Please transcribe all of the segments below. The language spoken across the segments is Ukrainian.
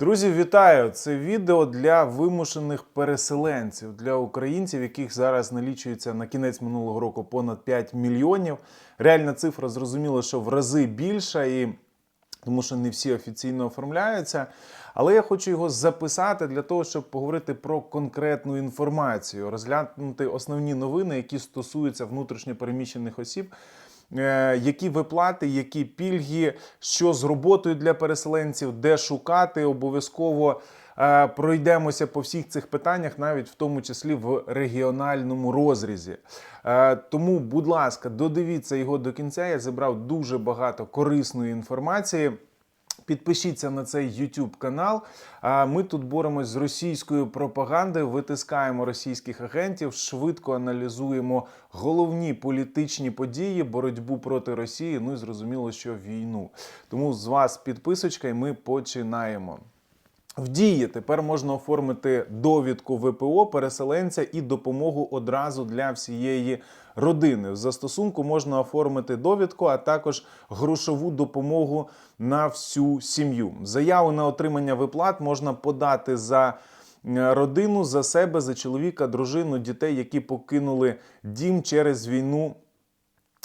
Друзі, вітаю! Це відео для вимушених переселенців, для українців, яких зараз налічується на кінець минулого року понад 5 мільйонів. Реальна цифра зрозуміло, що в рази більша, і тому що не всі офіційно оформляються. Але я хочу його записати для того, щоб поговорити про конкретну інформацію, розглянути основні новини, які стосуються внутрішньопереміщених осіб. Е, Які виплати, які пільги, що з роботою для переселенців, де шукати, обов'язково е, пройдемося по всіх цих питаннях, навіть в тому числі в регіональному розрізі. Е, Тому, будь ласка, додивіться його до кінця. Я зібрав дуже багато корисної інформації. Підпишіться на цей YouTube канал. А Ми тут боремось з російською пропагандою, витискаємо російських агентів, швидко аналізуємо головні політичні події, боротьбу проти Росії. Ну і зрозуміло, що війну. Тому з вас підписочка, і ми починаємо. В дії тепер можна оформити довідку ВПО переселенця і допомогу одразу для всієї родини. В застосунку можна оформити довідку, а також грошову допомогу на всю сім'ю. Заяву на отримання виплат можна подати за е, родину, за себе, за чоловіка, дружину, дітей, які покинули дім через війну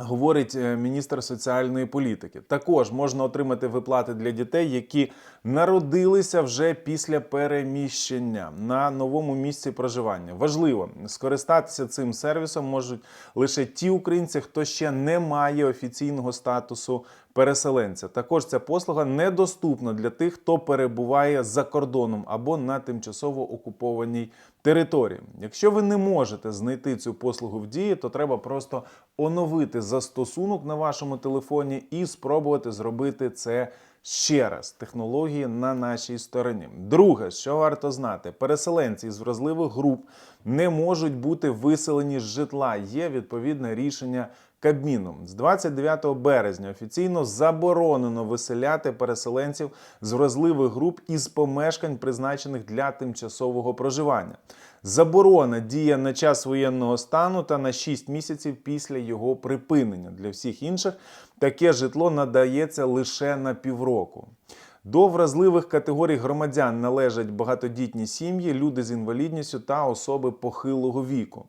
Говорить е, міністр соціальної політики. Також можна отримати виплати для дітей, які народилися вже після переміщення на новому місці проживання. Важливо скористатися цим сервісом можуть лише ті українці, хто ще не має офіційного статусу переселенця. Також ця послуга недоступна для тих, хто перебуває за кордоном або на тимчасово окупованій території. Якщо ви не можете знайти цю послугу в дії, то треба просто оновити застосунок на вашому телефоні і спробувати зробити це. Ще раз, технології на нашій стороні. Друге, що варто знати, переселенці з вразливих груп не можуть бути виселені з житла. Є відповідне рішення Кабміну. З 29 березня офіційно заборонено виселяти переселенців з вразливих груп із помешкань, призначених для тимчасового проживання. Заборона діє на час воєнного стану та на 6 місяців після його припинення. Для всіх інших таке житло надається лише на півроку. До вразливих категорій громадян належать багатодітні сім'ї, люди з інвалідністю та особи похилого віку.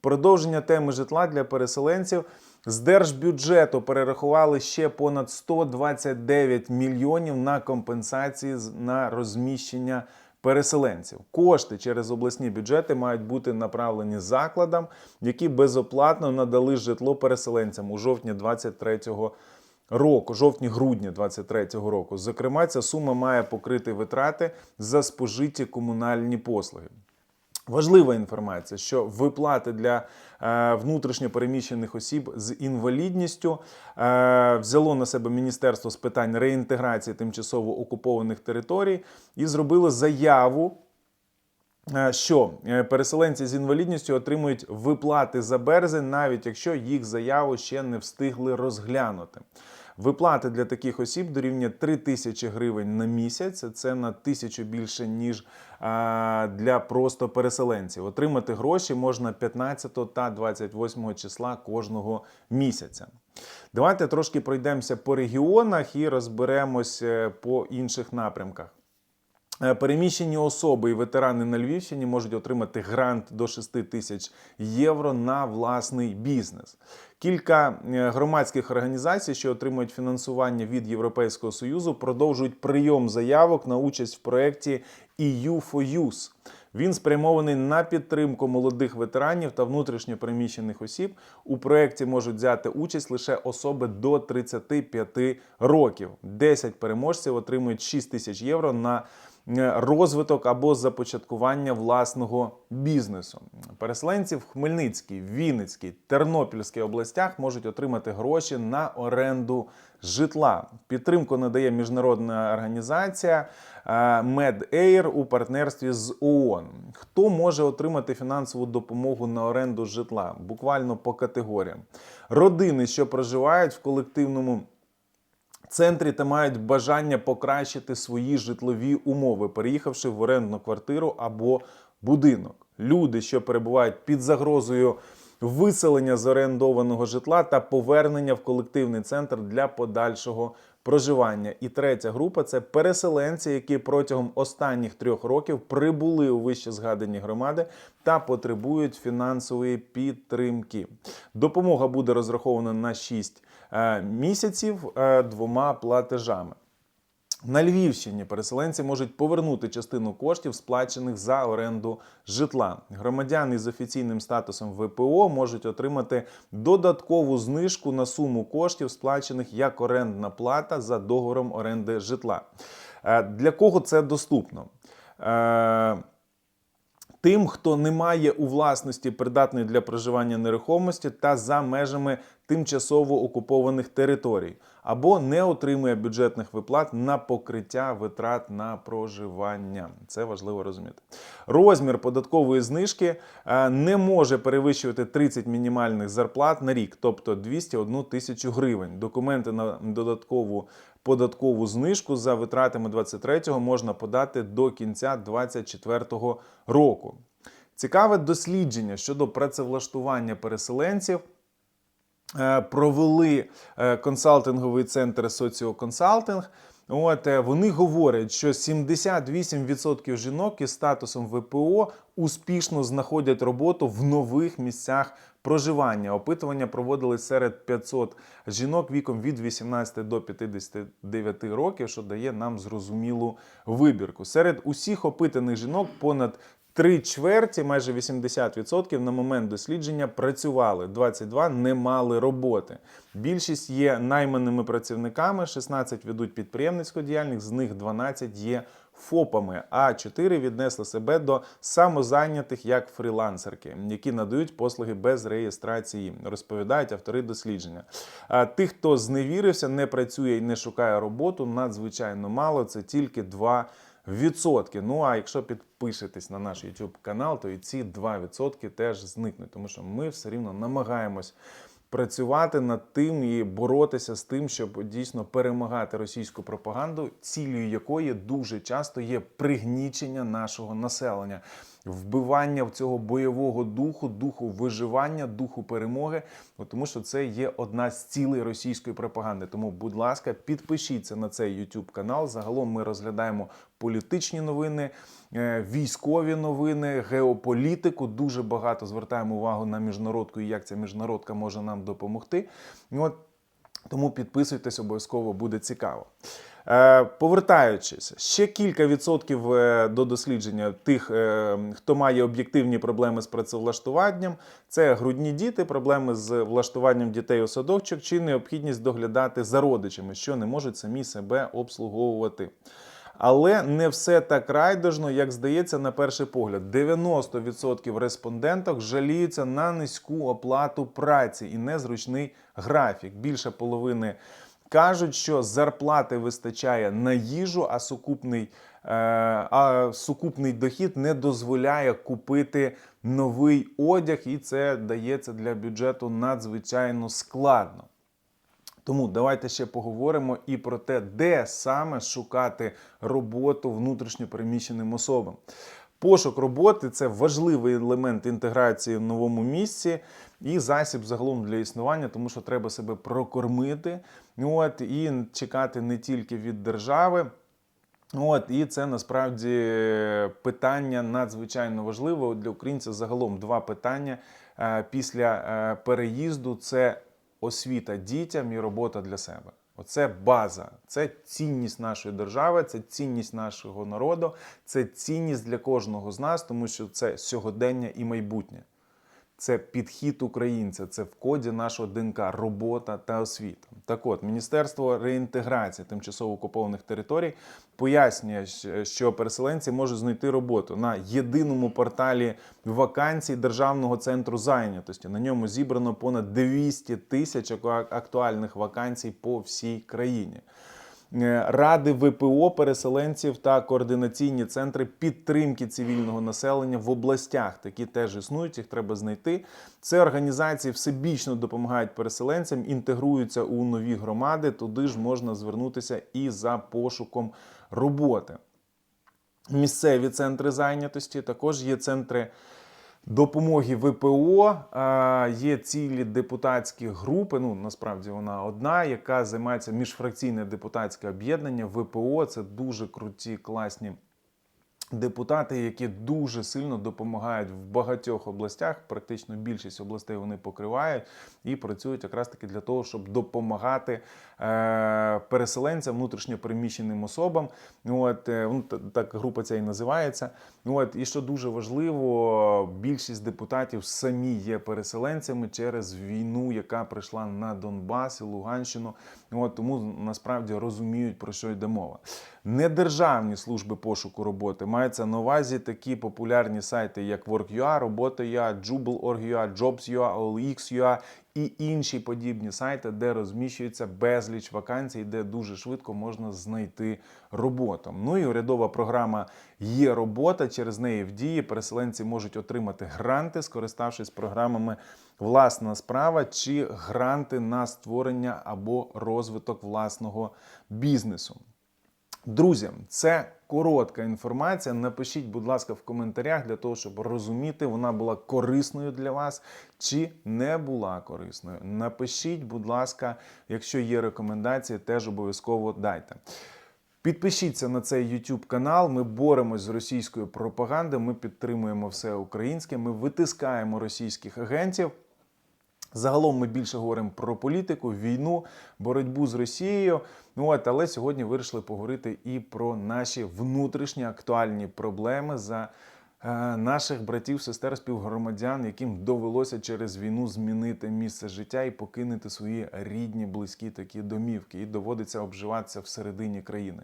Продовження теми житла для переселенців з держбюджету перерахували ще понад 129 мільйонів на компенсації на розміщення переселенців. Кошти через обласні бюджети мають бути направлені закладам, які безоплатно надали житло переселенцям у жовтні 23 року, жовтні-грудні 23 року. Зокрема, ця сума має покрити витрати за спожиті комунальні послуги. Важлива інформація, що виплати для е, внутрішньо переміщених осіб з інвалідністю е, взяло на себе Міністерство з питань реінтеграції тимчасово окупованих територій і зробило заяву Е, що переселенці з інвалідністю отримують виплати за березень, навіть якщо їх заяву ще не встигли розглянути. Виплати для таких осіб дорівнює 3 тисячі гривень на місяць. Це на тисячу більше ніж для просто переселенців. Отримати гроші можна 15 та 28 числа кожного місяця. Давайте трошки пройдемося по регіонах і розберемось е, по інших напрямках. Е, Переміщені особи і ветерани на Львівщині можуть отримати грант до 6 тисяч євро на власний бізнес. Кілька е, громадських організацій, що отримують фінансування від Європейського союзу, продовжують прийом заявок на участь в проєкті EU for Youth. Він спрямований на підтримку молодих ветеранів та внутрішньо переміщених осіб. У проєкті можуть взяти участь лише особи до 35 років. 10 переможців отримують 6 тисяч євро на розвиток або започаткування власного бізнесу. Переселенці в Хмельницькій, Вінницькій, Тернопільській областях можуть отримати гроші на оренду житла. Підтримку надає міжнародна організація е, MedAir у партнерстві з ООН. Хто може отримати фінансову допомогу на оренду житла? Буквально по категоріям. Родини, що проживають в колективному центрі та мають бажання покращити свої житлові умови, переїхавши в орендну квартиру або будинок. Люди, що перебувають під загрозою виселення з орендованого житла та повернення в колективний центр для подальшого проживання. І третя група це переселенці, які протягом останніх трьох років прибули у вище згадані громади та потребують фінансової підтримки. Допомога буде розрахована на 6 е, місяців е, двома платежами. На Львівщині переселенці можуть повернути частину коштів, сплачених за оренду житла. Громадяни з офіційним статусом ВПО можуть отримати додаткову знижку на суму коштів, сплачених як орендна плата за договором оренди житла. Е, Для кого це доступно? Тим, хто не має у власності придатної для проживання нерухомості та за межами тимчасово окупованих територій, або не отримує бюджетних виплат на покриття витрат на проживання. Це важливо розуміти. Розмір податкової знижки е, не може перевищувати 30 мінімальних зарплат на рік, тобто 201 тисячу гривень. Документи на додаткову податкову знижку за витратами 23-го можна подати до кінця 24-го року. Цікаве дослідження щодо працевлаштування переселенців. Е, Провели е, консалтинговий центр Соціоконсалтинг. От е, вони говорять, що 78% жінок із статусом ВПО успішно знаходять роботу в нових місцях проживання. Опитування проводили серед 500 жінок віком від 18 до 59 років, що дає нам зрозумілу вибірку. Серед усіх опитаних жінок понад Три чверті, майже 80% на момент дослідження працювали, 22 не мали роботи. Більшість є найманими працівниками, 16 ведуть підприємницьку діяльність, з них 12 є ФОПами, а 4 віднесли себе до самозайнятих як фрілансерки, які надають послуги без реєстрації, розповідають автори дослідження. А тих, хто зневірився, не працює і не шукає роботу, надзвичайно мало. Це тільки 2%. Відсотки. Ну а якщо підпишетесь на наш YouTube канал, то і ці 2% теж зникнуть, тому що ми все рівно намагаємось працювати над тим і боротися з тим, щоб дійсно перемагати російську пропаганду, цілею якої дуже часто є пригнічення нашого населення, вбивання в цього бойового духу, духу виживання, духу перемоги, тому що це є одна з цілей російської пропаганди. Тому, будь ласка, підпишіться на цей YouTube канал. Загалом ми розглядаємо політичні новини, е, військові новини, геополітику. Дуже багато звертаємо увагу на міжнародку і як ця міжнародка може нам допомогти. От тому підписуйтесь, обов'язково буде цікаво. Е, Повертаючись, ще кілька відсотків е, до дослідження тих, хто має об'єктивні проблеми з працевлаштуванням, це грудні діти, проблеми з влаштуванням дітей у садочок чи необхідність доглядати за родичами, що не можуть самі себе обслуговувати. Але не все так райдужно, як здається, на перший погляд. 90% респонденток жаліються на низьку оплату праці і незручний графік. Більше половини кажуть, що зарплати вистачає на їжу, а сукупний, е, а сукупний дохід не дозволяє купити новий одяг, і це дається для бюджету надзвичайно складно. Тому давайте ще поговоримо і про те, де саме шукати роботу внутрішньо переміщеним особам. Пошук роботи це важливий елемент інтеграції в новому місці і засіб загалом для існування, тому що треба себе прокормити. От і чекати не тільки від держави. От і це насправді питання надзвичайно важливе для українців. Загалом два питання е, після е, переїзду: це освіта дітям і робота для себе. Оце база, це цінність нашої держави, це цінність нашого народу, це цінність для кожного з нас, тому що це сьогодення і майбутнє. Це підхід українця, це в коді нашого ДНК, робота та освіта. Так от, Міністерство реінтеграції тимчасово окупованих територій пояснює, що переселенці можуть знайти роботу на єдиному порталі вакансій Державного центру зайнятості. На ньому зібрано понад 200 тисяч актуальних вакансій по всій країні. Е, Ради ВПО переселенців та координаційні центри підтримки цивільного населення в областях. Такі теж існують, їх треба знайти. Це організації всебічно допомагають переселенцям, інтегруються у нові громади. Туди ж можна звернутися і за пошуком роботи. Місцеві центри зайнятості також є центри. Допомоги ВПО. Є цілі депутатські групи. Ну насправді вона одна, яка займається міжфракційне депутатське об'єднання ВПО. Це дуже круті, класні. Депутати, які дуже сильно допомагають в багатьох областях, практично більшість областей вони покривають і працюють якраз таки для того, щоб допомагати е, переселенцям, внутрішньопереміщеним особам. От е, ну, так група ця і називається. От і що дуже важливо, більшість депутатів самі є переселенцями через війну, яка прийшла на Донбас і Луганщину. От тому насправді розуміють про що йде мова. Недержавні служби пошуку роботи мається на увазі такі популярні сайти, як Work.ua, Робота.ua, Jubel.org.ua, Jobs.ua, OLX.ua і інші подібні сайти, де розміщується безліч вакансій, де дуже швидко можна знайти роботу. Ну і урядова програма є робота. Через неї в дії переселенці можуть отримати гранти, скориставшись програмами власна справа чи гранти на створення або розвиток власного бізнесу. Друзі, це коротка інформація. Напишіть, будь ласка, в коментарях для того, щоб розуміти, вона була корисною для вас чи не була корисною. Напишіть, будь ласка, якщо є рекомендації, теж обов'язково дайте. Підпишіться на цей YouTube канал. Ми боремось з російською пропагандою. Ми підтримуємо все українське. Ми витискаємо російських агентів. Загалом ми більше говоримо про політику, війну, боротьбу з Росією. Ну от, але сьогодні вирішили поговорити і про наші внутрішні актуальні проблеми за наших братів, сестер, співгромадян, яким довелося через війну змінити місце життя і покинути свої рідні, близькі такі домівки, і доводиться обживатися всередині країни.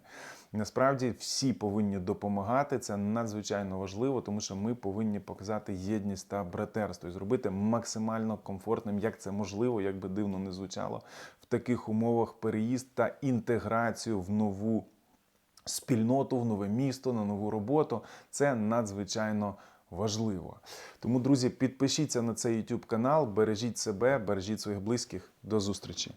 Насправді всі повинні допомагати. Це надзвичайно важливо, тому що ми повинні показати єдність та братерство і зробити максимально комфортним, як це можливо, як би дивно не звучало, в таких умовах переїзд та інтеграцію в нову спільноту, в нове місто, на нову роботу. Це надзвичайно важливо. Тому, друзі, підпишіться на цей YouTube канал, бережіть себе, бережіть своїх близьких. До зустрічі!